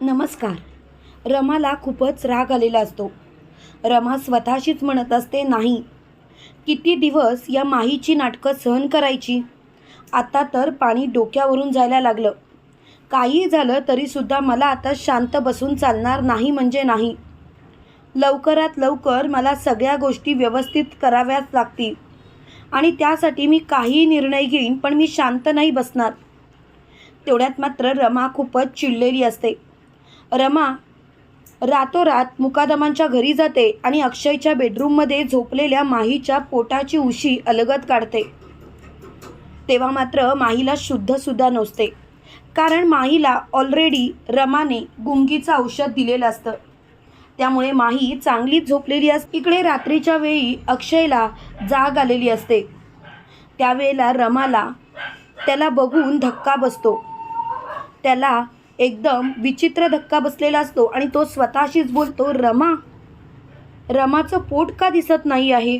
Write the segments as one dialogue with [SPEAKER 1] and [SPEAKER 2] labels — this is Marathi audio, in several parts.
[SPEAKER 1] नमस्कार. रमाला खूपच राग आलेला असतो. रमा स्वतःशीच म्हणत असते नाही. किती दिवस या माहीची नाटकं सहन करायची? आता तर पाणी डोक्यावरून जायला लागलं. काही झालं तरीसुद्धा मला आता शांत बसून चालणार नाही म्हणजे नाही. लवकरात लवकर मला सगळ्या गोष्टी व्यवस्थित कराव्याच लागतील. आणि त्यासाठी मी काही निर्णय घेईन पण मी शांत नाही बसणार. तेवढ्यात मात्र रमा खूपच चिडलेली असते. रमा रातोरात मुकादमांच्या घरी जाते आणि अक्षयच्या बेडरूममध्ये झोपलेल्या माहीच्या पोटाची उशी अलगत काढते. तेव्हा मात्र माहीला शुद्धसुद्धा नसते. कारण माहीला ऑलरेडी रमाने गुंगीचं औषध दिलेलं असतं. त्यामुळे माही चांगलीच झोपलेली असते इकडे रात्रीच्या वेळी अक्षयला जाग आलेली असते. त्यावेळेला रमाला त्याला बघून धक्का बसतो. त्याला एकदम विचित्र धक्का बसलेला असतो आणि तो स्वतःशीच बोलतो रमा रमाचं पोट का दिसत नाही आहे?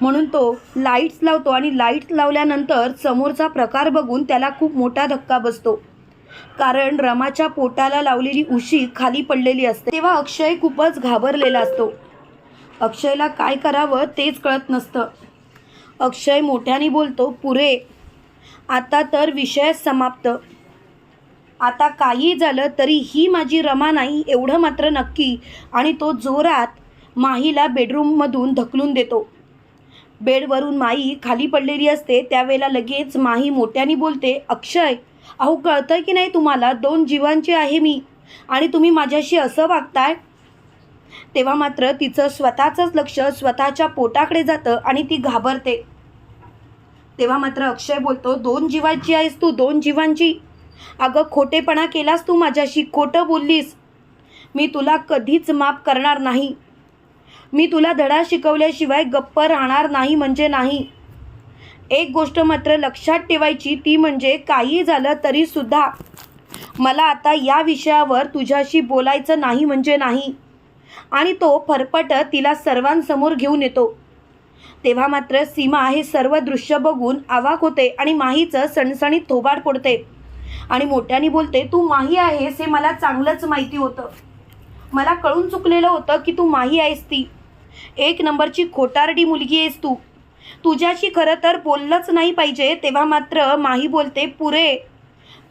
[SPEAKER 1] म्हणून तो लाईट्स लावतो आणि लाईट्स लावल्यानंतर समोरचा प्रकार बघून त्याला खूप मोठा धक्का बसतो. कारण रमाच्या पोटाला लावलेली उशी खाली पडलेली असते. तेव्हा अक्षय खूपच घाबरलेला असतो. अक्षयला काय करावं तेच कळत नसतं. अक्षय मोठ्याने बोलतो पुरे आता तर विषय समाप्त. आता काही झालं तरी ही माझी रमा नाही एवढं मात्र नक्की. आणि तो जोरात माहीला बेडरूममधून ढकलून देतो. बेडवरून माई खाली पडलेली असते त्यावेळेला लगेच माही मोठ्याने बोलते अक्षय अहो कळतंय की नाही तुम्हाला? दोन जीवांची आहे मी. आणि तुम्ही माझ्याशी असं वागताय? तेव्हा मात्र तिचं स्वतःचंच लक्ष स्वतःच्या पोटाकडे जातं आणि ती घाबरते. तेव्हा मात्र अक्षय बोलतो दोन जीवांची आहेस तू दोन जीवांची. अगं खोटेपणा केलास तू माझ्याशी खोटं बोललीस. मी तुला कधीच माफ करणार नाही. मी तुला धडा शिकवल्याशिवाय गप्प राहणार नाही म्हणजे नाही. एक गोष्ट मात्र लक्षात ठेवायची ती म्हणजे काही झालं तरीसुद्धा मला आता या विषयावर तुझ्याशी बोलायचं नाही म्हणजे नाही. आणि तो फरफट तिला सर्वांसमोर घेऊन येतो. तेव्हा मात्र सीमा हे सर्व दृश्य बघून आवाक होते आणि माहीचं सणसणीत थोबाड पडते आणि मोठ्याने बोलते तू माही आहेस हे मला चांगलंच माहिती होतं. मला कळून चुकलेलं होतं की तू माही आहेस ती. एक नंबरची खोटारडी मुलगी आहेस तू. तुझ्याशी खरं तर बोललंच नाही पाहिजे तेव्हा मात्र माही बोलते पुरे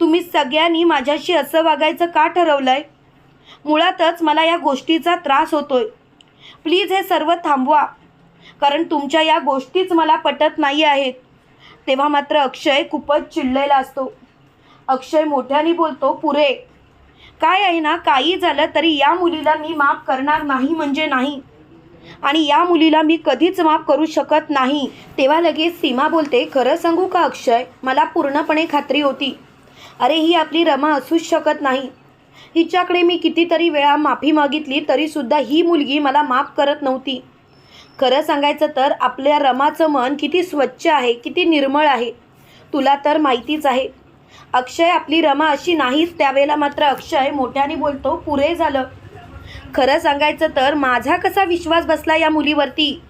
[SPEAKER 1] तुम्ही सगळ्यांनी माझ्याशी असं वागायचं का ठरवलं आहे मुळातच मला या गोष्टीचा त्रास होतोय. प्लीज हे सर्व थांबवा कारण तुमच्या या गोष्टीच मला पटत नाही आहेत. तेव्हा मात्र अक्षय खूपच चिडलेला असतो. अक्षय मोठ्याने बोलतो पुरे काय आहे ना काही झालं तरी या मुलीला मी माफ करणार नाही म्हणजे नाही. आणि या मुलीला मी कधीच माफ करू शकत नाही. तेव्हा लगेच सीमा बोलते खरं सांगू का अक्षय मला पूर्णपणे खात्री होती. अरे ही आपली रमा असूच शकत नाही. हिच्याकडे मी कितीतरी वेळा माफी मागितली तरीसुद्धा ही मुलगी मला माफ करत नव्हती. खरं सांगायचं तर आपल्या रमाचं मन किती स्वच्छ आहे किती निर्मळ आहे. तुला तर माहितीच आहे अक्षय आपली रमा अशी नाहीच त्यावेळेला मात्र अक्षय मोठ्याने बोलतो पुरे झालं. खरं सांगायचं तर माझा कसा विश्वास बसला या मुलीवरती?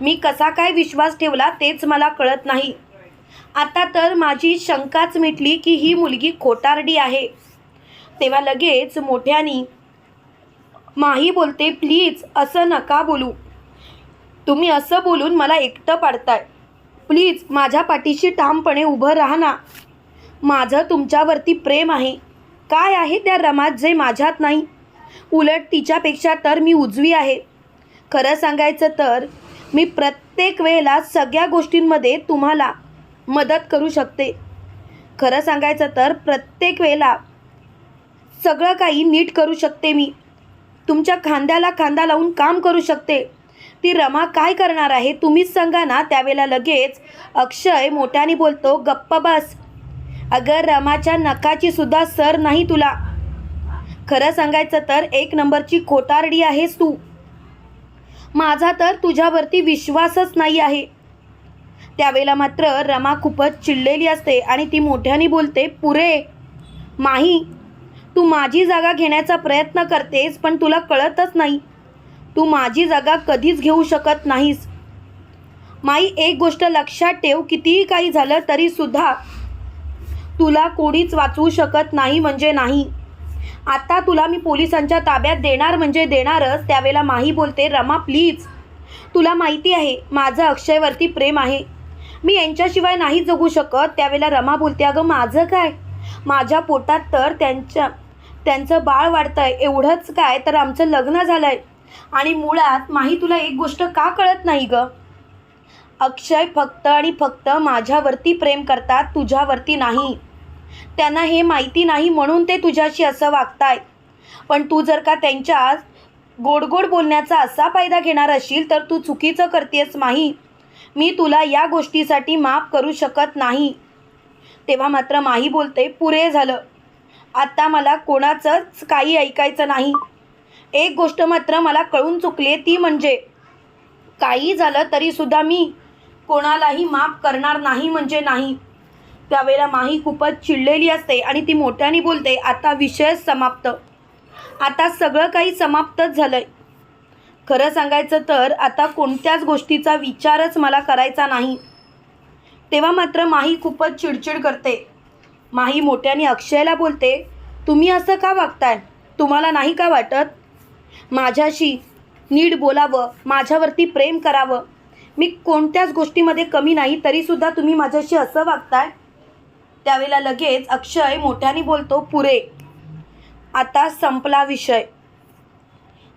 [SPEAKER 1] मी कसा काय विश्वास ठेवला तेच मला कळत नाही. आता तर माझी शंकाच मिटली की ही मुलगी खोटारडी आहे. तेव्हा लगेच मोठ्यानी माही बोलते प्लीज असं नका बोलू. तुम्ही असं बोलून मला एकटं पाडताय. प्लीज माझ्या पाठीशी ठामपणे उभं राहा ना. माझं तुमच्यावरती प्रेम आहे. काय आहे त्या रमात जे माझ्यात नाही? उलट तिच्यापेक्षा तर मी उजवी आहे. खरं सांगायचं तर मी प्रत्येक वेळेला सगळ्या गोष्टींमध्ये तुम्हाला मदत करू शकते. खरं सांगायचं तर प्रत्येक वेळेला सगळं काही नीट करू शकते मी. तुमच्या खांद्याला खांदा लावून काम करू शकते. ती रमा काय करणार आहे तुम्हीच सांगा ना त्यावेळेला लगेच. अक्षय मोठ्याने बोलतो गप्प बस. अगर रमाच्या नकाची सुद्धा सर नाही तुला. खरं सांगायचं तर एक नंबरची खोटारडी आहेस तू. माझा तर तुझ्यावरती विश्वासच नाही आहे. त्यावेळेला मात्र रमा खूपच चिडलेली असते आणि ती मोठ्याने बोलते पुरे माही तू माझी जागा घेण्याचा प्रयत्न करतेस पण तुला कळतच नाही. तू माझी जागा कधीच घेऊ शकत नाहीस. माई एक गोष्ट लक्षात ठेव कितीही काही झालं तरीसुद्धा तुला कोणीच वाचवू शकत नाही म्हणजे नाही. आता तुला मी पोलिसांच्या ताब्यात देणार म्हणजे देणारच त्यावेळेला माही बोलते रमा प्लीज तुला माहिती आहे माझं अक्षयवरती प्रेम आहे. मी यांच्याशिवाय नाही जगू शकत त्यावेळेला रमा बोलते अगं माझं काय? माझ्या पोटात तर त्यांच्या त्यांचं बाळ वाढतंय एवढंच काय? तर आमचं लग्न झालं आहे आणि मुळात माही तुला एक गोष्ट का कळत नाही ग? अक्षय फक्त आणि फक्त माझ्यावरती प्रेम करतात तुझ्यावरती नाही. त्यांना हे माहिती नाही म्हणून ते तुझ्याशी असं वागतायत पण तू जर का त्यांच्या गोड गोड बोलण्याचा असा फायदा घेणार असशील तर तू चुकीचं करतेस माही. मी तुला या गोष्टीसाठी माफ करू शकत नाही. तेव्हा मात्र माही बोलते पुरे झालं. आत्ता मला कोणाचंच काही ऐकायचं नाही. एक गोष्ट मात्र मला कळून चुकली आहे ती म्हणजे काही झालं तरीसुद्धा मी कोणालाही माफ करणार नाही म्हणजे नाही. त्यावेळेला माही खूपच चिडलेली असते आणि ती मोठ्याने बोलते आता विषयच समाप्त. आता सगळं काही समाप्तच झालं आहे खरं सांगायचं तर आता कोणत्याच गोष्टीचा विचारच मला करायचा नाही. तेव्हा मात्र माही खूपच चिडचिड करते. माही मोठ्याने अक्षयला बोलते तुम्ही असं का वागताय? तुम्हाला नाही का वाटत? माझ्याशी नीट बोलावं माझ्यावरती प्रेम करावं. मी कोणत्याच गोष्टीमध्ये कमी नाही तरीसुद्धा तुम्ही माझ्याशी असं वागताय? त्यावेळेला लगेच अक्षय मोठ्याने बोलतो पुरे आता संपला विषय.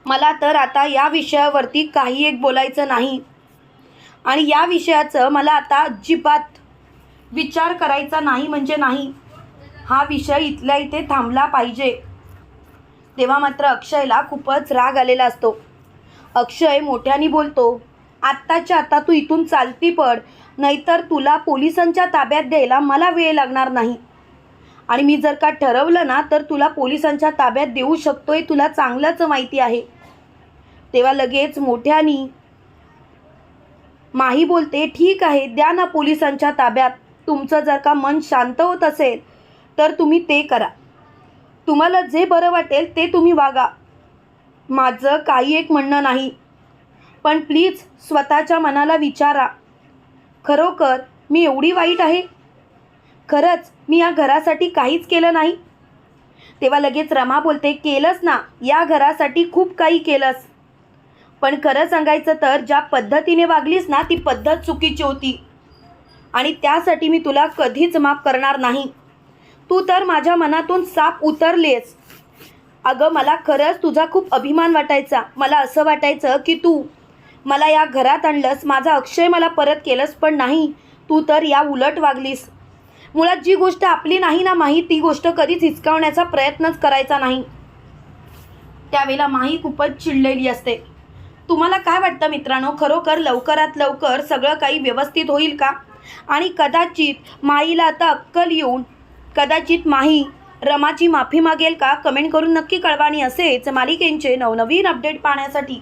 [SPEAKER 1] मला तर आता या विषयावरती काही एक बोलायचं नाही. आणि या विषयाचं मला आता अजिबात विचार करायचा नाही म्हणजे नाही. हा विषय इथल्या इथे थांबला पाहिजे. तेव्हा मात्र अक्षयला खूपच राग आलेला असतो. अक्षय मोठ्याने बोलतो आत्ताच्या आता तू इथून चालती पड. नाहीतर तुला पोलिसांच्या ताब्यात द्यायला मला वेळ लागणार नाही. आणि मी जर का ठरवलं ना तर तुला पोलिसांच्या ताब्यात देऊ शकतो आहे तुला चांगलंच माहिती आहे. तेव्हा लगेच मोठ्यानी माही बोलते ठीक आहे द्या ना पोलिसांच्या ताब्यात. तुमचं जर का मन शांत होत असेल तर तुम्ही ते करा. तुम्हाला जे बरं वाटेल ते तुम्ही वागा. माझं काही एक म्हणणं नाही. पण प्लीज स्वतःच्या मनाला विचारा. खरोखर मी एवढी वाईट आहे? खरंच मी या घरासाठी काहीच केलं नाही? तेव्हा लगेच रमा बोलते केलंस ना या घरासाठी खूप काही केलंस. पण खरं सांगायचं तर ज्या पद्धतीने वागलीस ना ती पद्धत चुकीची होती. आणि त्यासाठी मी तुला कधीच माफ करणार नाही. तू तर माझ्या मनातून साप उतरलेस. अगं मला खरंच तुझा खूप अभिमान वाटायचा. मला असं वाटायचं की तू मला या घरात आणलंस माझा अक्षय मला परत केलंस पण नाही तू तर या उलट वागलीस. मुळात जी गोष्ट आपली नाही ना माही ती गोष्ट कधीच हिचकावण्याचा प्रयत्नच करायचा नाही. त्यावेळेला माही खूपच चिडलेली असते. तुम्हाला काय वाटतं मित्रांनो? खरोखर लवकरात लवकर सगळं काही व्यवस्थित होईल का? आणि कदाचित माईला आता अक्कल येऊन कदाचित माही रमाची माफी मागेल का? कमेंट करून नक्की कळवाणी असेच मालिकेंचे नवनवीन अपडेट पाहण्यासाठी.